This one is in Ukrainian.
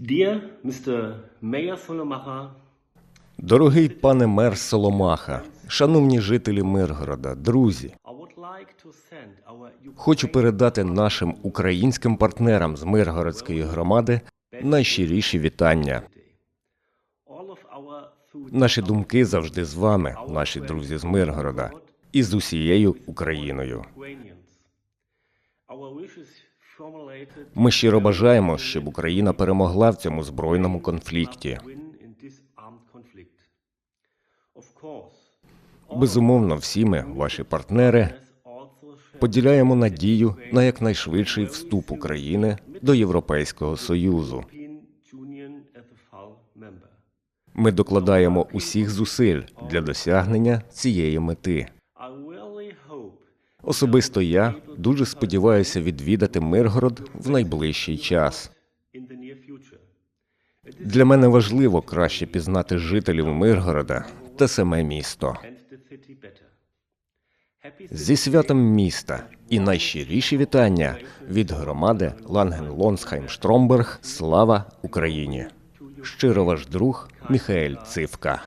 Dear Mr. Mayor Solomaka, Дорогий пане мер Соломаха, шановні жителі Миргорода, друзі, хочу передати нашим українським партнерам з Миргородської громади найщиріші вітання. Наші думки завжди з вами, наші друзі з Миргорода, і з усією Україною. Ми щиро бажаємо, щоб Україна перемогла в цьому збройному конфлікті. Безумовно, всі ми, ваші партнери, поділяємо надію на якнайшвидший вступ України до Європейського Союзу. Ми докладаємо усіх зусиль для досягнення цієї мети. Особисто я дуже сподіваюся відвідати Миргород в найближчий час. Для мене важливо краще пізнати жителів Миргорода та саме місто. Зі святом міста і найщиріші вітання від громади Ланген-Лонсхайм-Штромберг. Слава Україні! Щиро ваш друг Міхаель Цивка.